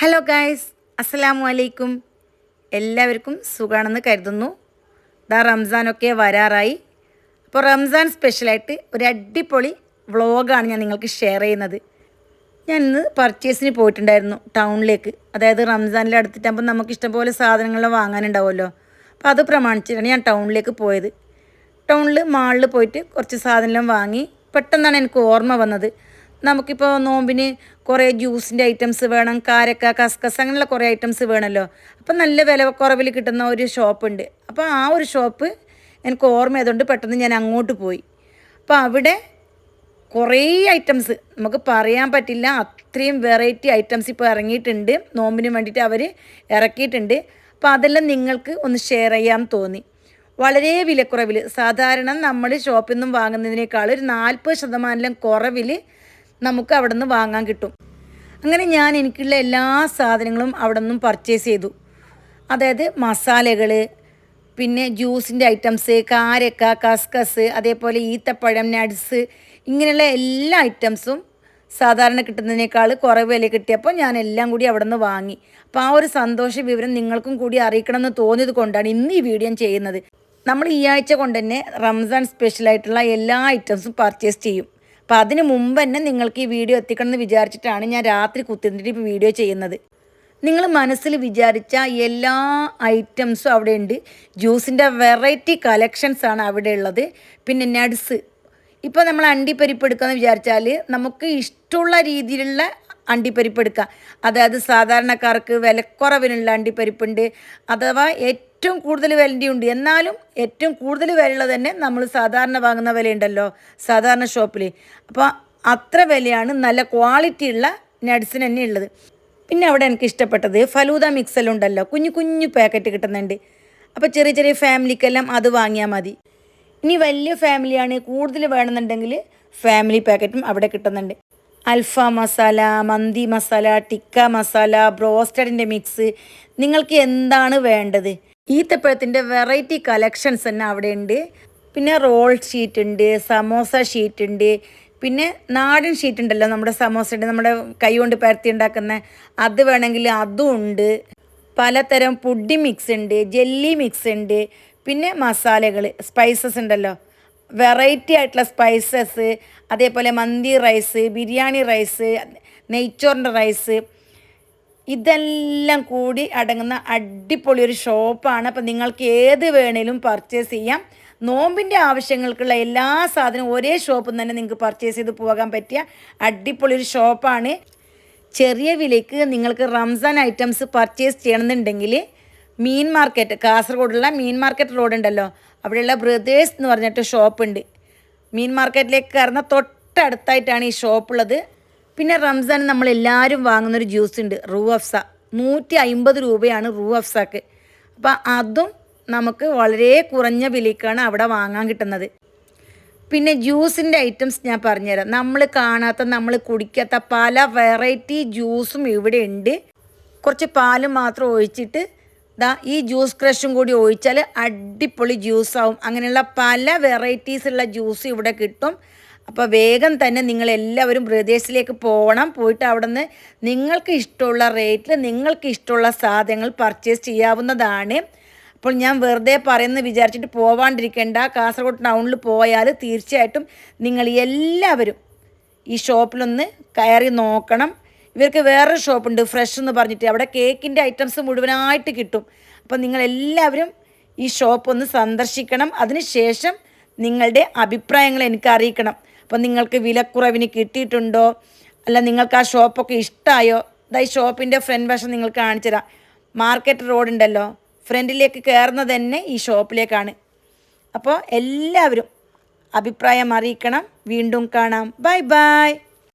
Hello guys അസ്സലാമു അലൈക്കും എല്ലാവർക്കും സുഖമാണെന്ന് കരുതുന്നു. ദാ റംസാനൊക്കെ വരാറായി. അപ്പോൾ റംസാൻ സ്പെഷ്യലായിട്ട് ഒരു അടിപൊളി വ്ളോഗാണ് ഞാൻ നിങ്ങൾക്ക് ഷെയർ ചെയ്യുന്നത്. ഞാൻ ഇന്ന് പർച്ചേസിന് പോയിട്ടുണ്ടായിരുന്നു ടൗണിലേക്ക് അതായത് റംസാനിൽ അടുത്തിട്ടാകുമ്പോൾ നമുക്ക് ഇഷ്ടംപോലെ സാധനങ്ങൾ വാങ്ങാനുണ്ടാവുമല്ലോ. അപ്പോൾ അത് പ്രമാണിച്ചിട്ടാണ് ഞാൻ ടൗണിലേക്ക് പോയത്. ടൗണിൽ മാളിൽ പോയിട്ട് കുറച്ച് സാധനം വാങ്ങി. പെട്ടെന്നാണ് എനിക്ക് ഓർമ്മ വന്നത്. നമുക്കിപ്പോൾ നോമ്പിന് കുറേ ജ്യൂസിന്റെ ഐറ്റംസ് വേണം കാരക്ക കസ്കസ് അങ്ങനെയുള്ള കുറേ ഐറ്റംസ് വേണമല്ലോ. അപ്പം നല്ല വില കുറവിൽ കിട്ടുന്ന ഒരു ഷോപ്പുണ്ട്. അപ്പോൾ ആ ഒരു ഷോപ്പ് എനിക്ക് ഓർമ്മ ആയതുകൊണ്ട് പെട്ടെന്ന് ഞാൻ അങ്ങോട്ട് പോയി. അപ്പോൾ അവിടെ കുറേ ഐറ്റംസ് നമുക്ക് പറയാൻ പറ്റില്ല അത്രയും വെറൈറ്റി ഐറ്റംസ് ഇപ്പോൾ ഇറങ്ങിയിട്ടുണ്ട്. നോമ്പിന് വേണ്ടിയിട്ട് അവർ ഇറക്കിയിട്ടുണ്ട്. അപ്പോൾ അതെല്ലാം നിങ്ങൾക്ക് ഒന്ന് ഷെയർ ചെയ്യാൻ തോന്നി. വളരെ വിലക്കുറവിൽ സാധാരണ നമ്മൾ ഷോപ്പിൽ നിന്നും വാങ്ങുന്നതിനേക്കാൾ ഒരു നാൽപ്പത് ശതമാനം കുറവിൽ നമുക്ക് അവിടെ നിന്ന് വാങ്ങാൻ കിട്ടും. അങ്ങനെ ഞാൻ എനിക്കുള്ള എല്ലാ സാധനങ്ങളും അവിടെ നിന്നും പർച്ചേസ് ചെയ്തു. അതായത് മസാലകൾ പിന്നെ ജ്യൂസിന്റെ ഐറ്റംസ് കാരക്ക കസ്കസ് അതേപോലെ ഈത്തപ്പഴം നട്സ് ഇങ്ങനെയുള്ള എല്ലാ ഐറ്റംസും സാധാരണ കിട്ടുന്നതിനേക്കാൾ കുറവ് വില കിട്ടിയപ്പോൾ ഞാൻ എല്ലാം കൂടി അവിടെ നിന്ന് വാങ്ങി. അപ്പോൾ ആ ഒരു സന്തോഷ വിവരം നിങ്ങൾക്കും കൂടി അറിയിക്കണം എന്ന് തോന്നിയത് കൊണ്ടാണ് ഇന്ന് ഈ വീഡിയോ ചെയ്യുന്നത്. നമ്മൾ ഈ ആഴ്ച കൊണ്ട് തന്നെ റംസാൻ സ്പെഷ്യലായിട്ടുള്ള എല്ലാ ഐറ്റംസും പർച്ചേസ് ചെയ്യും. അപ്പോൾ അതിന് മുമ്പ് തന്നെ നിങ്ങൾക്ക് ഈ വീഡിയോ എത്തിക്കണം എന്ന് വിചാരിച്ചിട്ടാണ് ഞാൻ രാത്രി കുത്തിരുന്നിട്ട് ഇപ്പോൾ വീഡിയോ ചെയ്യുന്നത്. നിങ്ങൾ മനസ്സിൽ വിചാരിച്ച എല്ലാ ഐറ്റംസും അവിടെ ഉണ്ട്. ജ്യൂസിന്റെ വെറൈറ്റി കളക്ഷൻസ് ആണ് അവിടെ ഉള്ളത്. പിന്നെ നട്സ് ഇപ്പോൾ നമ്മൾ അണ്ടിപ്പരിപ്പ് എടുക്കാമെന്ന് വിചാരിച്ചാൽ നമുക്ക് ഇഷ്ടമുള്ള രീതിയിലുള്ള അണ്ടിപ്പരിപ്പ് എടുക്കുക അതായത് സാധാരണക്കാർക്ക് വിലക്കുറവിനുള്ള അണ്ടിപ്പരിപ്പുണ്ട്. അഥവാ ഏറ്റവും കൂടുതൽ വിലയുണ്ട്. എന്നാലും ഏറ്റവും കൂടുതൽ വിലയുള്ള തന്നെ നമ്മൾ സാധാരണ വാങ്ങുന്ന വിലയുണ്ടല്ലോ സാധാരണ ഷോപ്പിൽ അപ്പോൾ അത്ര വിലയാണ് നല്ല ക്വാളിറ്റി ഉള്ള നട്സിന് തന്നെ ഉള്ളത്. പിന്നെ അവിടെ എനിക്ക് ഇഷ്ടപ്പെട്ടത് ഫലൂദ മിക്സെല്ലാം ഉണ്ടല്ലോ കുഞ്ഞു കുഞ്ഞു പാക്കറ്റ് കിട്ടുന്നുണ്ട്. അപ്പോൾ ചെറിയ ചെറിയ ഫാമിലിക്കെല്ലാം അത് വാങ്ങിയാൽ മതി. ഇനി വലിയ ഫാമിലിയാണ് കൂടുതൽ വേണമെന്നുണ്ടെങ്കിൽ ഫാമിലി പാക്കറ്റും അവിടെ കിട്ടുന്നുണ്ട്. അൽഫ മസാല മന്തി മസാല ടിക്ക മസാല ബ്രോസ്റ്റഡിന്റെ മിക്സ്. നിങ്ങൾക്ക് എന്താണ് വേണ്ടത്? ഈത്തപ്പഴത്തിന്റെ വെറൈറ്റി കളക്ഷൻസ് തന്നെ അവിടെ ഉണ്ട്. പിന്നെ റോൾ ഷീറ്റ് ഉണ്ട് സമോസ ഷീറ്റ് ഉണ്ട്. പിന്നെ നാടൻ ഷീറ്റ് ഉണ്ടല്ലോ നമ്മുടെ സമോസയുടെ നമ്മുടെ കൈ കൊണ്ട് പരത്തി ഉണ്ടാക്കുന്ന. അത് വേണമെങ്കിൽ അതും ഉണ്ട്. പലതരം പുഡി മിക്സ് ഉണ്ട് ജെല്ലി മിക്സ് ഉണ്ട്. പിന്നെ മസാലകൾ സ്പൈസസ് ഉണ്ടല്ലോ. വെറൈറ്റി ആയിട്ടുള്ള സ്പൈസസ് അതേപോലെ മന്തി റൈസ് ബിരിയാണി റൈസ് നെയ്ച്ചോറിന്റെ റൈസ് ഇതെല്ലാം കൂടി അടങ്ങുന്ന അടിപൊളി ഒരു ഷോപ്പാണ് അപ്പം നിങ്ങൾക്ക് ഏത് വേണേലും പർച്ചേസ് ചെയ്യാം. നോമ്പിന്റെ ആവശ്യങ്ങൾക്കുള്ള എല്ലാ സാധനവും ഒരേ ഷോപ്പിൽ തന്നെ നിങ്ങൾക്ക് പർച്ചേസ് ചെയ്ത് പോകാൻ പറ്റിയ അടിപൊളി ഒരു ഷോപ്പാണ് ചെറിയ വിലയ്ക്ക് നിങ്ങൾക്ക് റംസാൻ ഐറ്റംസ് പർച്ചേസ് ചെയ്യണമെന്നുണ്ടെങ്കിൽ മീൻ മാർക്കറ്റ് കാസർഗോഡുള്ള മീൻ മാർക്കറ്റ് റോഡ് ഉണ്ടല്ലോ. അവിടെയുള്ള ബ്രദേഴ്സ് എന്ന് പറഞ്ഞിട്ട് ഷോപ്പുണ്ട് മീൻ മാർക്കറ്റിലേക്ക് കയറുന്ന തൊട്ടടുത്തായിട്ടാണ് ഈ ഷോപ്പുള്ളത് പിന്നെ റംസാൻ നമ്മൾ എല്ലാവരും വാങ്ങുന്നൊരു ജ്യൂസ് ഉണ്ട് റൂ അഫ്സ. നൂറ്റി അമ്പത് രൂപയാണ് റൂ അഫ്സക്ക്. അപ്പോൾ അതും നമുക്ക് വളരെ കുറഞ്ഞ വിലയ്ക്കാണ് അവിടെ വാങ്ങാൻ കിട്ടുന്നത്. പിന്നെ ജ്യൂസിന്റെ ഐറ്റംസ് ഞാൻ പറഞ്ഞുതരാം. നമ്മൾ കാണാത്ത നമ്മൾ കുടിക്കാത്ത പല വെറൈറ്റി ജ്യൂസും ഇവിടെ ഉണ്ട്. കുറച്ച് പാലും മാത്രം ഒഴിച്ചിട്ട് ദാ ഈ ജ്യൂസ് ക്രഷും കൂടി ഒഴിച്ചാൽ അടിപൊളി ജ്യൂസാവും. അങ്ങനെയുള്ള പല വെറൈറ്റീസുള്ള ജ്യൂസ് ഇവിടെ കിട്ടും. അപ്പോൾ വേഗം തന്നെ നിങ്ങൾ എല്ലാവരും ബ്രദേഴ്സിലേക്ക് പോകണം. പോയിട്ട് അവിടെ നിന്ന് നിങ്ങൾക്ക് ഇഷ്ടമുള്ള റേറ്റിൽ നിങ്ങൾക്ക് ഇഷ്ടമുള്ള സാധനങ്ങൾ പർച്ചേസ് ചെയ്യാവുന്നതാണ്. അപ്പോൾ ഞാൻ വെറുതെ പറയുന്ന വിചാരിച്ചിട്ട് പോവാണ്ടിരിക്കേണ്ട. കാസർഗോഡ് ടൗണിൽ പോയാൽ തീർച്ചയായിട്ടും നിങ്ങൾ എല്ലാവരും ഈ ഷോപ്പിലൊന്ന് കയറി നോക്കണം. ഇവർക്ക് വേറൊരു ഷോപ്പുണ്ട് ഫ്രഷ് എന്ന് പറഞ്ഞിട്ട്. അവിടെ കേക്കിന്റെ ഐറ്റംസ് മുഴുവനായിട്ട് കിട്ടും. അപ്പം നിങ്ങളെല്ലാവരും ഈ ഷോപ്പ് ഒന്ന് സന്ദർശിക്കണം. അതിനുശേഷം നിങ്ങളുടെ അഭിപ്രായങ്ങൾ എനിക്ക് അറിയിക്കണം. അപ്പം നിങ്ങൾക്ക് വിലക്കുറവിന് കിട്ടിയിട്ടുണ്ടോ? അല്ല നിങ്ങൾക്ക് ആ ഷോപ്പൊക്കെ ഇഷ്ടമായോ ഈ ഷോപ്പിന്റെ ഫ്രണ്ട് വശം നിങ്ങൾ കാണിച്ചു തരാം. മാർക്കറ്റ് റോഡ് ഉണ്ടല്ലോ ഫ്രണ്ടിലേക്ക് കയറുന്നത് തന്നെ ഈ ഷോപ്പിലേക്കാണ്. അപ്പോൾ എല്ലാവരും അഭിപ്രായം അറിയിക്കണം. വീണ്ടും കാണാം. Bye bye.